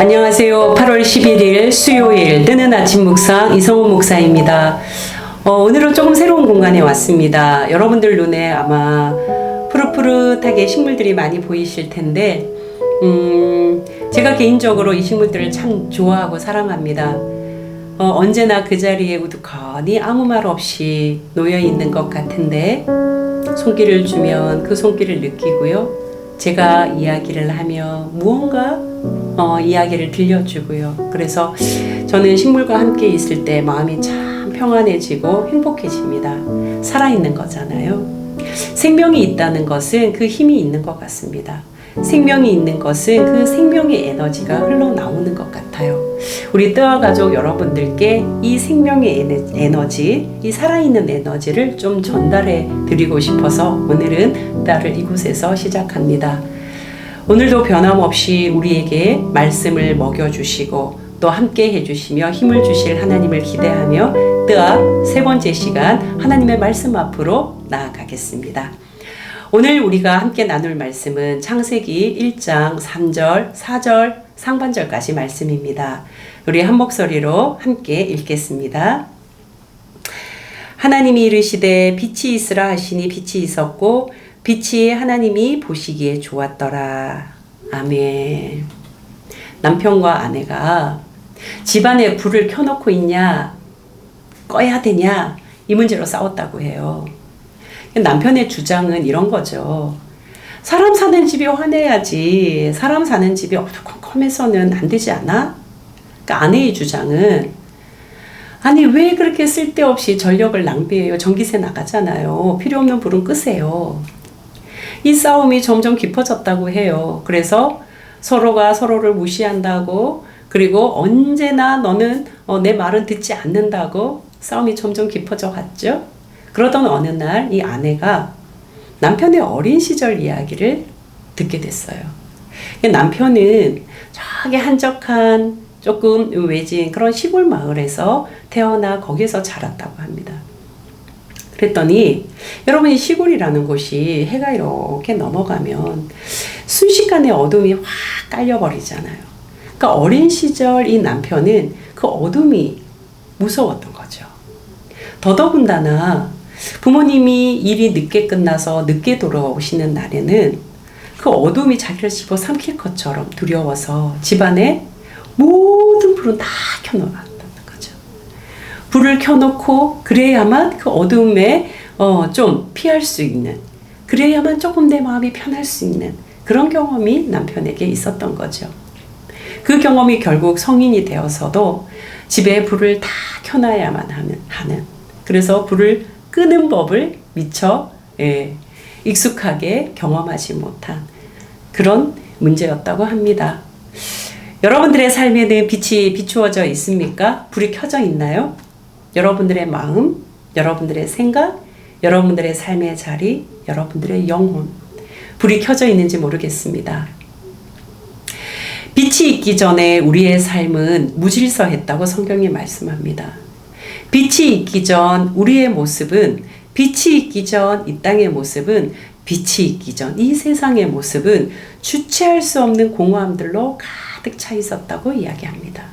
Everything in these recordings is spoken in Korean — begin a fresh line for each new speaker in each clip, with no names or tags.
안녕하세요. 8월 11일 수요일 뜨는 아침 묵상 이성우 목사입니다. 어, 오늘은 조금 새로운 공간에 왔습니다. 여러분들 눈에 아마 푸릇푸릇하게 식물들이 많이 보이실 텐데, 음, 제가 개인적으로 이 식물들을 참 좋아하고 사랑합니다. 어, 언제나 그 자리에 우두커니 아무 말 없이 놓여 있는 것 같은데, 손길을 주면 그 손길을 느끼고요. 제가 이야기를 하며 무언가 어, 이야기를 들려주고요. 그래서 저는 식물과 함께 있을 때 마음이 참 평안해지고 행복해집니다. 살아있는 거잖아요. 생명이 있다는 것은 그 힘이 있는 것 같습니다. 생명이 있는 것은 그 생명의 에너지가 흘러나오는 것 같아요. 우리 뜨아 가족 여러분들께 이 생명의 에너지, 이 살아있는 에너지를 좀 전달해 드리고 싶어서 오늘은 딸을 이곳에서 시작합니다. 오늘도 변함없이 우리에게 말씀을 먹여주시고 또 함께 해주시며 힘을 주실 하나님을 기대하며 뜨아 세 번째 시간 하나님의 말씀 앞으로 나아가겠습니다. 오늘 우리가 함께 나눌 말씀은 창세기 1장 3절, 4절, 상반절까지 말씀입니다. 우리 한 목소리로 함께 읽겠습니다. 하나님이 이르시되 빛이 있으라 하시니 빛이 있었고 빛이 하나님이 보시기에 좋았더라. 아멘. 남편과 아내가 집안에 불을 켜놓고 있냐, 꺼야 되냐, 이 문제로 싸웠다고 해요. 남편의 주장은 이런 거죠. 사람 사는 집이 환해야지. 사람 사는 집이 어두컴컴해서는 안 되지 않아? 그러니까 아내의 주장은 아니 왜 그렇게 쓸데없이 전력을 낭비해요? 전기세 나가잖아요. 필요 없는 불은 끄세요. 이 싸움이 점점 깊어졌다고 해요. 그래서 서로가 서로를 무시한다고 그리고 언제나 너는 어, 내 말은 듣지 않는다고 싸움이 점점 깊어져 갔죠. 그러던 어느 날 이 아내가 남편의 어린 시절 이야기를 듣게 됐어요. 남편은 저기 한적한 조금 외진 그런 시골 마을에서 태어나 거기서 자랐다고 합니다. 그랬더니 여러분이 시골이라는 곳이 해가 이렇게 넘어가면 순식간에 어둠이 확 깔려버리잖아요. 그러니까 어린 시절 이 남편은 그 어둠이 무서웠던 거죠. 더더군다나 부모님이 일이 늦게 끝나서 늦게 돌아오시는 날에는 그 어둠이 자기를 집어 삼킬 것처럼 두려워서 집안에 모든 불은 다 거죠. 불을 켜놓고 그래야만 그 어둠에 어, 좀 피할 수 있는 그래야만 조금 내 마음이 편할 수 있는 그런 경험이 남편에게 있었던 거죠. 그 경험이 결국 성인이 되어서도 집에 불을 다 켜놔야만 하는 그래서 불을 끄는 법을 미처 예, 익숙하게 경험하지 못한 그런 문제였다고 합니다. 여러분들의 삶에는 빛이 비추어져 있습니까? 불이 켜져 있나요? 여러분들의 마음, 여러분들의 생각, 여러분들의 삶의 자리, 여러분들의 영혼, 불이 켜져 있는지 모르겠습니다. 빛이 있기 전에 우리의 삶은 무질서했다고 성경이 말씀합니다. 빛이 있기 전 우리의 모습은 빛이 있기 전 이 땅의 모습은 빛이 있기 전 이 세상의 모습은 주체할 수 없는 공허함들로 가득 차 있었다고 이야기합니다.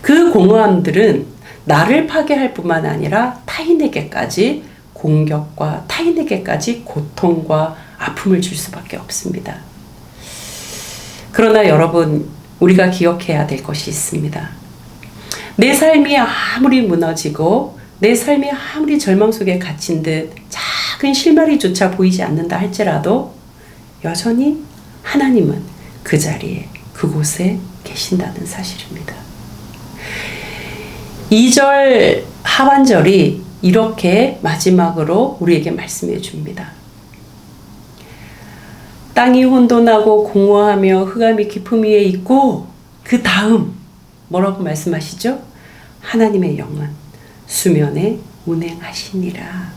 그 공허함들은 나를 파괴할 뿐만 아니라 타인에게까지 공격과 타인에게까지 고통과 아픔을 줄 수밖에 없습니다. 그러나 여러분, 우리가 기억해야 될 것이 있습니다. 내 삶이 아무리 무너지고 내 삶이 아무리 절망 속에 갇힌 듯 작은 실마리조차 보이지 않는다 할지라도 여전히 하나님은 그 자리에 그곳에 계신다는 사실입니다. 2절 하반절이 이렇게 마지막으로 우리에게 말씀해 줍니다. 땅이 혼돈하고 공허하며 흑암이 깊음 위에 있고 그 다음 뭐라고 말씀하시죠? 하나님의 영은 수면에 운행하시니라.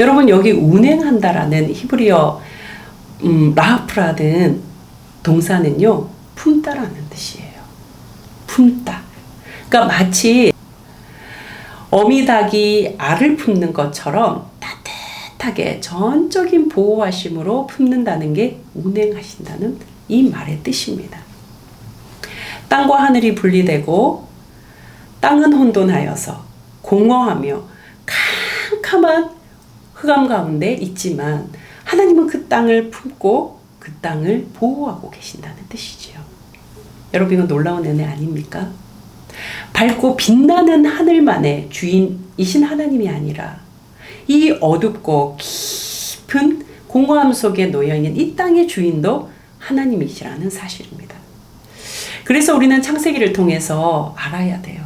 여러분 여기 운행한다라는 히브리어 음, 라프라는 동사는요 품다라는 뜻이에요. 품다. 그러니까 마치 어미닭이 알을 품는 것처럼 따뜻하게 전적인 보호하심으로 품는다는 게 운행하신다는 이 말의 뜻입니다. 땅과 하늘이 분리되고 땅은 혼돈하여서 공허하며 캄캄한 흑암 가운데 있지만 하나님은 그 땅을 품고 그 땅을 보호하고 계신다는 뜻이지요. 여러분 이거 놀라운 은혜 아닙니까? 밝고 빛나는 하늘만의 주인이신 하나님이 아니라 이 어둡고 깊은 공허함 속에 놓여 있는 이 땅의 주인도 하나님이시라는 사실입니다. 그래서 우리는 창세기를 통해서 알아야 돼요.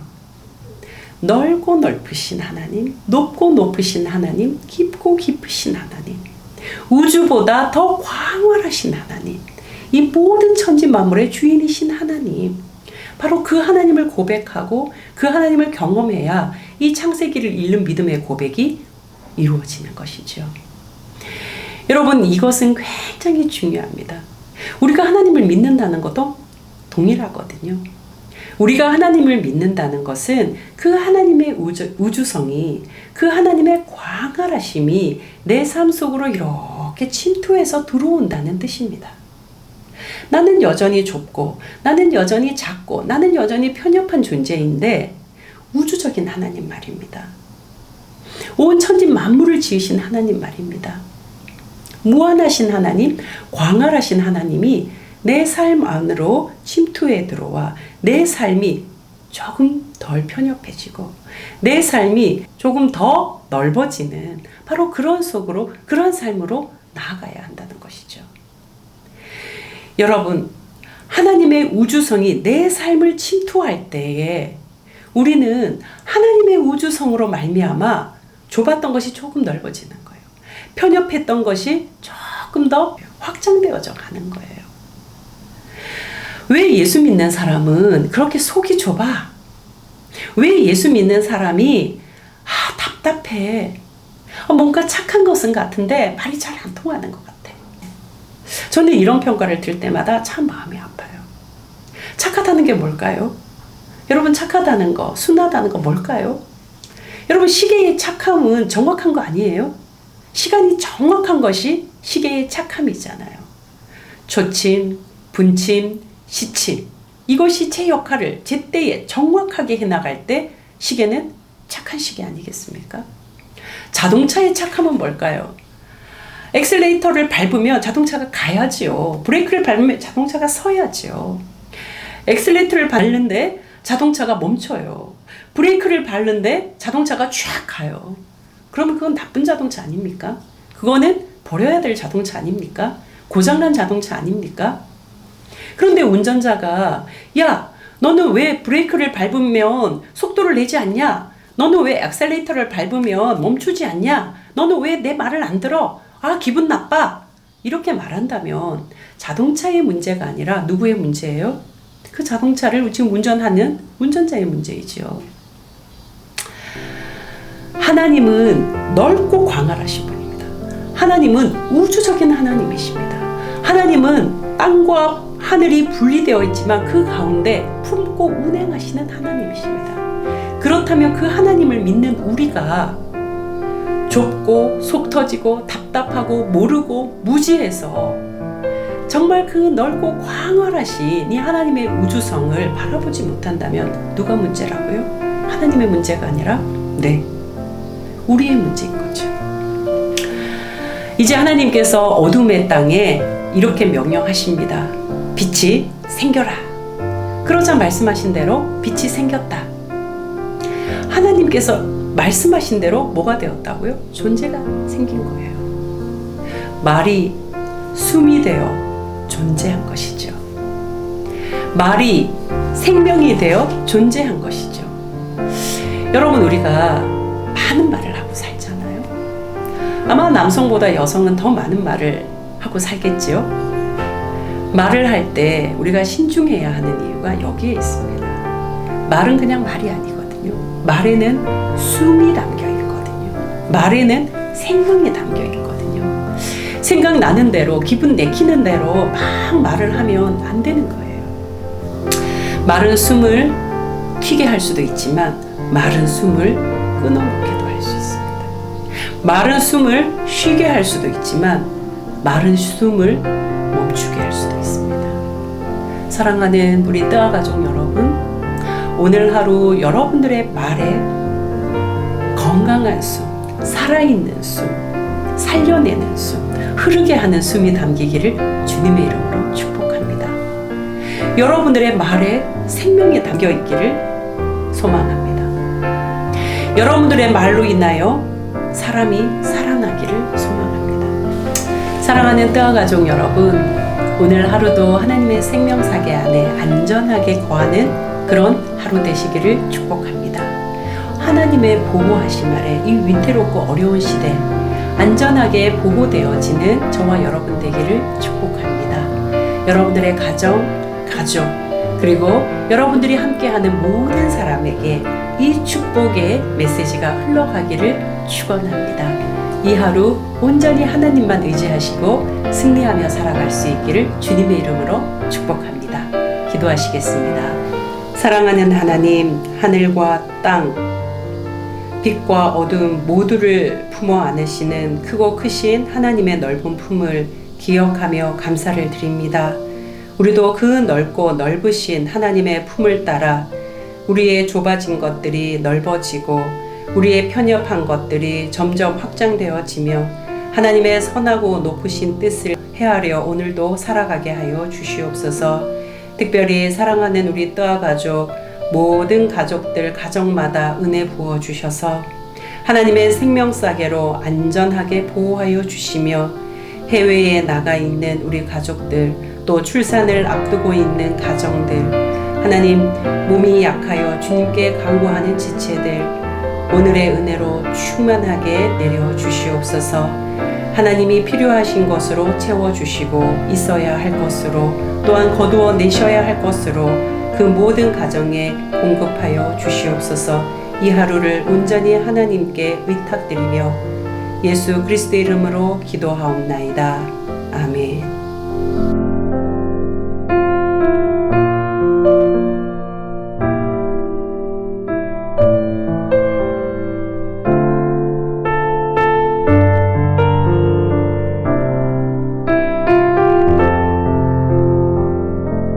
넓고 넓으신 하나님, 높고 높으신 하나님, 깊고 깊으신 하나님, 우주보다 더 광활하신 하나님, 이 모든 천지 만물의 주인이신 하나님, 바로 그 하나님을 고백하고 그 하나님을 경험해야 이 창세기를 읽는 믿음의 고백이 이루어지는 것이죠. 여러분, 이것은 굉장히 중요합니다. 우리가 하나님을 믿는다는 것도 동일하거든요. 우리가 하나님을 믿는다는 것은 그 하나님의 우주, 우주성이 그 하나님의 광활하심이 내 삶 속으로 이렇게 침투해서 들어온다는 뜻입니다. 나는 여전히 좁고 나는 여전히 작고 나는 여전히 편협한 존재인데 우주적인 하나님 말입니다. 온 천지 만물을 지으신 하나님 말입니다. 무한하신 하나님, 광활하신 하나님이 내 삶 안으로 침투해 들어와 내 삶이 조금 덜 편협해지고 내 삶이 조금 더 넓어지는 바로 그런 속으로 그런 삶으로 나아가야 한다는 것이죠. 여러분, 하나님의 우주성이 내 삶을 침투할 때에 우리는 하나님의 우주성으로 말미암아 좁았던 것이 조금 넓어지는 거예요. 편협했던 것이 조금 더 확장되어져 가는 거예요. 왜 예수 믿는 사람은 그렇게 속이 좁아? 왜 예수 믿는 사람이 아, 답답해. 어, 뭔가 착한 것은 같은데 말이 잘 안 통하는 것 같아. 저는 이런 평가를 들 때마다 참 마음이 아파요. 착하다는 게 뭘까요? 여러분 착하다는 거, 순하다는 거 뭘까요? 여러분 시계의 착함은 정확한 거 아니에요? 시간이 정확한 것이 시계의 착함이잖아요. 초침, 분침, 시침. 이것이 제 역할을 제때에 정확하게 해나갈 때 시계는 착한 시계 아니겠습니까? 자동차의 착함은 뭘까요? 엑셀레이터를 밟으면 자동차가 가야지요. 브레이크를 밟으면 자동차가 서야지요. 엑셀레이터를 밟는데 자동차가 멈춰요. 브레이크를 밟는데 자동차가 쫙 가요. 그러면 그건 나쁜 자동차 아닙니까? 그거는 버려야 될 자동차 아닙니까? 고장난 자동차 아닙니까? 그런데 운전자가 야 너는 왜 브레이크를 밟으면 속도를 내지 않냐? 너는 왜 엑셀레이터를 밟으면 멈추지 않냐? 너는 왜 내 말을 안 들어? 아 기분 나빠. 이렇게 말한다면 자동차의 문제가 아니라 누구의 문제예요? 그 자동차를 지금 운전하는 운전자의 문제이지요. 하나님은 넓고 광활하신 분입니다. 하나님은 우주적인 하나님이십니다. 하나님은 땅과 하늘이 분리되어 있지만 그 가운데 품고 운행하시는 하나님이십니다. 그렇다면 그 하나님을 믿는 우리가 좁고 속 터지고 답답하고 모르고 무지해서 정말 그 넓고 광활하신 이 하나님의 우주성을 바라보지 못한다면 누가 문제라고요? 하나님의 문제가 아니라 네 우리의 문제인 거죠. 이제 하나님께서 어둠의 땅에 이렇게 명령하십니다. 빛이 생겨라. 그러자 말씀하신 대로 빛이 생겼다. 하나님께서 말씀하신 대로 뭐가 되었다고요? 존재가 생긴 거예요. 말이 숨이 되어 존재한 것이죠. 말이 생명이 되어 존재한 것이죠. 여러분, 우리가 많은 말을 하고 살잖아요. 아마 남성보다 여성은 더 많은 말을 하고 살겠지요. 말을 할 때 우리가 신중해야 하는 이유가 여기에 있습니다. 말은 그냥 말이 아니거든요. 말에는 숨이 담겨 있거든요. 말에는 생명이 담겨 있거든요. 생각나는 대로, 기분 내키는 대로 막 말을 하면 안 되는 거예요. 말은 숨을 튀게 할 수도 있지만, 말은 숨을 끊어놓게도 할 수 있습니다. 말은 숨을 쉬게 할 수도 있지만, 말은 숨을 멈추게 할 수도 있습니다. 사랑하는 우리 뜨아 가족 여러분, 오늘 하루 여러분들의 말에 건강한 숨, 살아있는 숨, 살려내는 숨, 흐르게 하는 숨이 담기기를 주님의 이름으로 축복합니다. 여러분들의 말에 생명이 담겨 있기를 소망합니다. 여러분들의 말로 인하여 사람이 살아나기를 소망합니다. 사랑하는 뜨아 가족 여러분, 오늘 하루도 하나님의 생명사계 안에 안전하게 거하는 그런 하루 되시기를 축복합니다. 하나님의 보호하심 아래 이 위태롭고 어려운 시대 안전하게 보호되어지는 저와 여러분 되기를 축복합니다. 여러분들의 가정, 가족, 그리고 여러분들이 함께하는 모든 사람에게 이 축복의 메시지가 흘러가기를 축원합니다. 이 하루 온전히 하나님만 의지하시고 승리하며 살아갈 수 있기를 주님의 이름으로 축복합니다. 기도하시겠습니다. 사랑하는 하나님, 하늘과 땅, 빛과 어둠 모두를 품어 안으시는 크고 크신 하나님의 넓은 품을 기억하며 감사를 드립니다. 우리도 그 넓고 넓으신 하나님의 품을 따라 우리의 좁아진 것들이 넓어지고 우리의 편협한 것들이 점점 확장되어지며 하나님의 선하고 높으신 뜻을 헤아려 오늘도 살아가게 하여 주시옵소서. 특별히 사랑하는 우리 뜨아 가족 모든 가족들 가정마다 은혜 부어 주셔서 하나님의 생명사계로 안전하게 보호하여 주시며 해외에 나가 있는 우리 가족들 또 출산을 앞두고 있는 가정들 하나님 몸이 약하여 주님께 간구하는 지체들 오늘의 은혜로 충만하게 내려 주시옵소서 하나님이 필요하신 것으로 채워 주시고 있어야 할 것으로 또한 거두어 내셔야 할 것으로 그 모든 가정에 공급하여 주시옵소서 이 하루를 온전히 하나님께 의탁드리며 예수 그리스도 이름으로 기도하옵나이다. 아멘.